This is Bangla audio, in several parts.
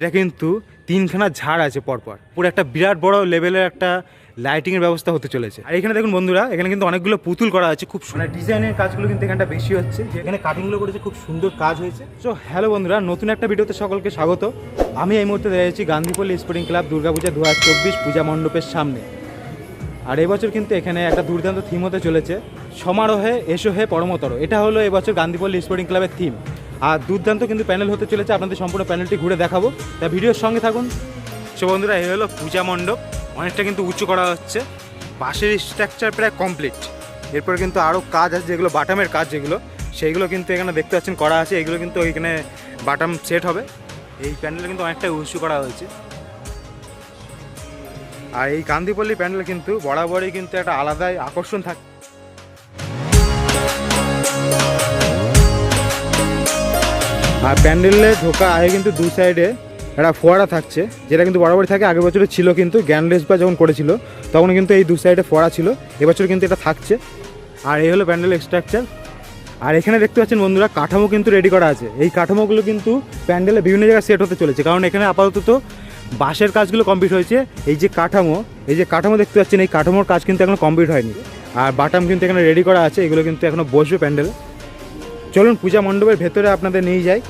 এটা কিন্তু তিনখানা ঝাড় আছে পরপর। পুরো একটা বিরাট বড় লেভেলের একটা লাইটিং এর ব্যবস্থা হতে চলেছে। আর এখানে দেখুন বন্ধুরা, এখানে কিন্তু অনেকগুলো পুতুল করা আছে খুব সুন্দর। ডিজাইনের কাজগুলো কিন্তু এখানটা বেশি হচ্ছে। যেখানে কাটিংগুলো করেছে, খুব সুন্দর কাজ হয়েছে। তো হ্যালো বন্ধুরা, নতুন একটা ভিডিওতে সকলকে স্বাগত। আমি এই মুহূর্তে দাঁড়িয়েছি গান্ধীপল্লী স্পোর্টিং ক্লাব দুর্গাপূজা দু হাজার চব্বিশ পূজা মণ্ডপের সামনে। আর এবছর কিন্তু এখানে একটা দুর্দান্ত থিম হতে চলেছে। সমারোহে এসো হে পরমতর এটা হলো এবছর গান্ধীপল্লী স্পোর্টিং ক্লাবের থিম আর দুর্দান্ত কিন্তু প্যানেল হতে চলেছে। আপনাদের সম্পূর্ণ প্যানেলটি ঘুরে দেখাবো। তা ভিডিওর সঙ্গে থাকুন। সো বন্ধুরা, এই হলো পূজা মণ্ডপ। অনেকটা কিন্তু উঁচু করা হচ্ছে। বাঁশের স্ট্রাকচার প্রায় কমপ্লিট এরপর কিন্তু আরও কাজ আছে, যেগুলো বাটামের কাজ যেগুলো, সেইগুলো কিন্তু এখানে দেখতে পাচ্ছেন, করা আছে। এগুলো কিন্তু এখানে বাটাম সেট হবে। এই প্যানেলটা কিন্তু অনেকটাই উঁচু করা হয়েছে। আর এই গান্ধীপল্লী প্যান্ডেল কিন্তু বরাবরই কিন্তু একটা আলাদাই আকর্ষণ থাকে আর প্যান্ডেলে ঢোকা আগে কিন্তু দু সাইডে একটা ফোয়ারা থাকছে, যেটা কিন্তু বরাবরই থাকে। আগের বছরে ছিল কিন্তু জ্ঞানলেস বা যখন করেছিল, তখন কিন্তু এই দু সাইডে ফোয়ারা ছিল। এবছর কিন্তু এটা থাকছে। আর এই হলো প্যান্ডেল স্ট্রাকচার আর এখানে দেখতে পাচ্ছেন বন্ধুরা, কাঠামো কিন্তু রেডি করা আছে। এই কাঠামোগুলো কিন্তু প্যান্ডেলে বিভিন্ন জায়গায় সেট হতে চলেছে। কারণ এখানে আপাতত বাঁশের কাজগুলো কমপ্লিট হয়েছে। এই যে কাঠামো, এই যে কাঠামো দেখতে পাচ্ছেন, এই কাঠামোর কাজ কিন্তু এখনও কমপ্লিট হয়নি। আর বাটাম কিন্তু এখানে রেডি করা আছে। এগুলো কিন্তু এখনও বসবে প্যান্ডেলে। চলুন পূজা মণ্ডপের ভেতরে আপনাদের নিয়ে যাই।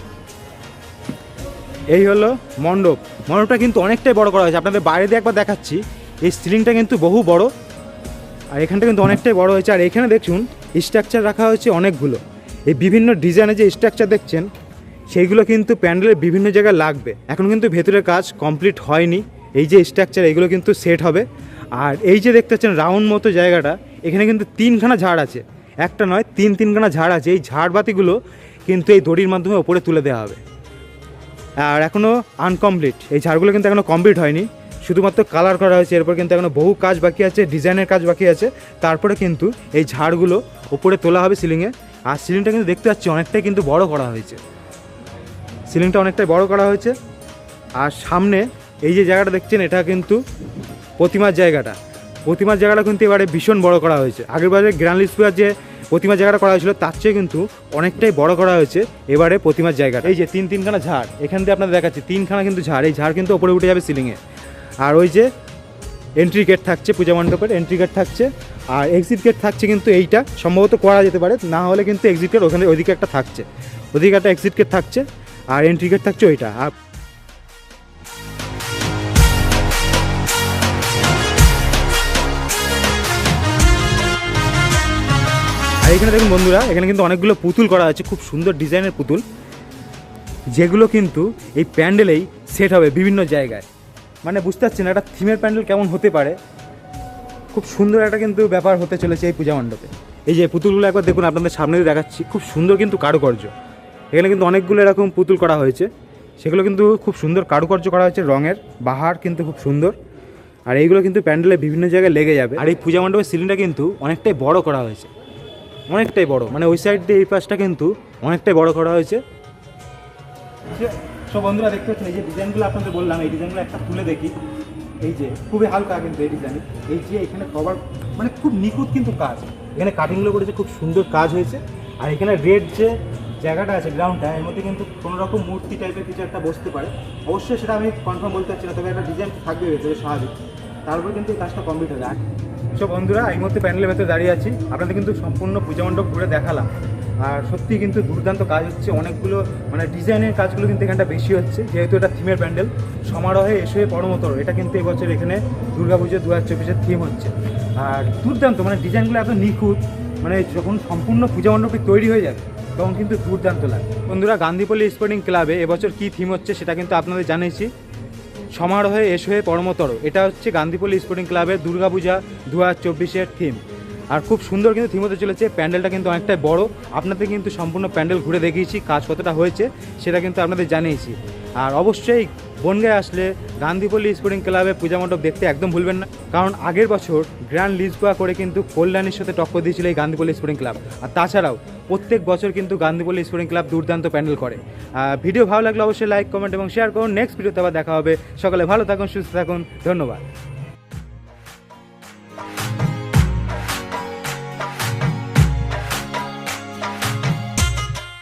এই হলো মণ্ডপ। মণ্ডপটা কিন্তু অনেকটাই বড় করা হয়েছে। আপনাদের বাইরে দিয়ে একবার দেখাচ্ছি। এই সিলিংটা কিন্তু বহু বড়। আর এখানটা কিন্তু অনেকটাই বড় হয়েছে। আর এখানে দেখুন স্ট্রাকচার রাখা হয়েছে অনেকগুলো। এই বিভিন্ন ডিজাইনের যে স্ট্রাকচার দেখছেন, সেইগুলো কিন্তু প্যান্ডেলের বিভিন্ন জায়গায় লাগবে। এখন কিন্তু ভেতরের কাজ কমপ্লিট হয়নি। এই যে স্ট্রাকচার এগুলো কিন্তু সেট হবে। আর এই যে দেখতে পাচ্ছেন রাউন্ড মতো জায়গাটা, এখানে কিন্তু তিনখানা ঝাড় আছে। একটা নয়, তিন তিনখানা ঝাড় আছে। এই ঝাড়বাতিগুলো কিন্তু এই দড়ির মাধ্যমে ওপরে তুলে দেওয়া হবে। আর এখনও আনকমপ্লিট এই ঝাড়গুলো কিন্তু এখনও কমপ্লিট হয়নি। শুধুমাত্র কালার করা হয়েছে, এরপর কিন্তু এখনও বহু কাজ বাকি আছে ডিজাইনের কাজ বাকি আছে। তারপরে কিন্তু এই ঝাড়গুলো ওপরে তোলা হবে সিলিংয়ে আর সিলিংটা কিন্তু দেখতে পাচ্ছি অনেকটাই কিন্তু বড় করা হয়েছে। সিলিংটা অনেকটাই বড় করা হয়েছে। আর সামনে এই যে জায়গাটা দেখছেন, এটা কিন্তু প্রতিমার জায়গাটা। প্রতিমার জায়গাটা কিন্তু এবারে ভীষণ বড় করা হয়েছে। আগের বারে গ্র্যান্ড লিসপুয়ার যে প্রতিমার জায়গাটা করা হয়েছিল, তার চেয়ে কিন্তু অনেকটাই বড় করা হয়েছে এবারে প্রতিমার জায়গাটা। এই যে তিন তিনখানা ঝাড়, এখান থেকে আপনাদের দেখাচ্ছি, তিনখানা কিন্তু ঝাড়, এই ঝাড় কিন্তু ওপরে উঠে যাবে সিলিংয়ে আর ওই যে এন্ট্রি গেট থাকছে, পূজা মণ্ডপের এন্ট্রি গেট থাকছে, আর এক্সিট গেট থাকছে কিন্তু এইটা, সম্ভবত করা যেতে পারে, না হলে কিন্তু এক্সিট গেট ওখানে ওইদিকে একটা থাকছে। ওদিকে একটা এক্সিট গেট থাকছে, আর এন্ট্রি গেট থাকছে ওইটা, আর আর এখানে দেখুন বন্ধুরা, এখানে কিন্তু অনেকগুলো পুতুল করা আছে, খুব সুন্দর ডিজাইনের পুতুল। যেগুলো কিন্তু এই প্যান্ডেলেই সেট হবে বিভিন্ন জায়গায়। মানে বুঝতে পারছেন একটা থিমের প্যান্ডেল কেমন হতে পারে? খুব সুন্দর একটা কিন্তু ব্যাপার হতে চলেছে এই পূজা মণ্ডপে। এই যে পুতুলগুলো একবার দেখুন, আপনাদের সামনে দেখাচ্ছি, খুব সুন্দর কিন্তু কারুকার্য। এখানে কিন্তু অনেকগুলো এরকম পুতুল করা হয়েছে। সেগুলো কিন্তু খুব সুন্দর কারুকার্য করা হয়েছে, রঙের, বাহার কিন্তু খুব সুন্দর। আর এইগুলো কিন্তু প্যান্ডেলে বিভিন্ন জায়গায় লেগে যাবে। আর এই পূজা মণ্ডপের সিলিংটা কিন্তু অনেকটাই বড় করা হয়েছে। অনেকটাই বড়। মানে ওই সাইড দিয়ে এই পাশটা কিন্তু অনেকটাই বড় করা হয়েছে। সব বন্ধুরা দেখতে পাচ্ছেন, এই যে ডিজাইনগুলো আপনাদের বললাম, এই ডিজাইনগুলো একটা তুলে দেখি। এই যে, খুবই হালকা কিন্তু এই ডিজাইন এই যে, এখানে কভার মানে খুব নিখুঁত কিন্তু কাজ। এখানে কাটিংগুলো করেছে, খুব সুন্দর কাজ হয়েছে। আর এখানে রেড যে জায়গাটা আছে গ্রাউন্ডটা এর মধ্যে কিন্তু কোনো রকম মূর্তি টাইপের কিছু একটা বসতে পারে। অবশ্যই সেটা আমি কনফার্ম বলতে পারছি না, তবে একটা ডিজাইন থাকবে ভেতরে স্বাভাবিক। তারপর কিন্তু এই কাজটা কমপ্লিট হবে। সো বন্ধুরা, এই মুহূর্তে প্যান্ডেলের ভেতরে দাঁড়িয়ে আছি। আপনাদের কিন্তু সম্পূর্ণ পূজা মণ্ডপ ঘুরে দেখালাম। আর সত্যি কিন্তু দুর্দান্ত কাজ হচ্ছে, অনেকগুলো মানে ডিজাইনের কাজগুলো কিন্তু এখানটা বেশি হচ্ছে, যেহেতু এটা থিমের প্যান্ডেল। সমারোহে এসে পরমতর এটা কিন্তু এবছর এখানে দুর্গাপুজো দু হাজার চব্বিশের থিম হচ্ছে। আর দুর্দান্ত মানে ডিজাইনগুলো এত নিখুঁত মানে যখন সম্পূর্ণ পূজা মণ্ডপটি তৈরি হয়ে যাবে, তখন কিন্তু দুর্দান্ত লাগে। বন্ধুরা, গান্ধীপল্লী স্পোর্টিং ক্লাবে এবছর কী থিম হচ্ছে সেটা কিন্তু আপনাদের জানিয়েছি সমারোহে এসো হয়ে পরমতর এটা হচ্ছে গান্ধীপল্লী স্পোর্টিং ক্লাবের দুর্গা পূজা দু হাজার থিম আর খুব সুন্দর কিন্তু থিম হতে চলেছে, প্যান্ডেলটা কিন্তু অনেকটাই বড়। আপনাদের কিন্তু সম্পূর্ণ প্যান্ডেল ঘুরে দেখিয়েছি, কাজ কতটা হয়েছে সেটা কিন্তু আপনাদের জানিয়েছি। আর অবশ্যই বনগায় আসলে গান্ধীপল্লী স্পোর্টিং ক্লাবে পূজা মণ্ডপ দেখতে একদম ভুলবেন না। কারণ আগের বছর গ্র্যান্ড লিজবোয়া করে কিন্তু কল্যাণের সাথে টক্কর দিয়েছিল এই গান্ধীপল্লী স্পোর্টিং ক্লাব। আর তাছাড়াও প্রত্যেক বছর কিন্তু গান্ধীপল্লী স্পোর্টিং ক্লাব দুর্দান্ত প্যান্ডেল করে। ভিডিও ভালো লাগলে অবশ্যই লাইক, কমেন্ট এবং শেয়ার করুন। নেক্সট ভিডিওতে আবার দেখা হবে। সকালে ভালো থাকুন, সুস্থ থাকুন। ধন্যবাদ।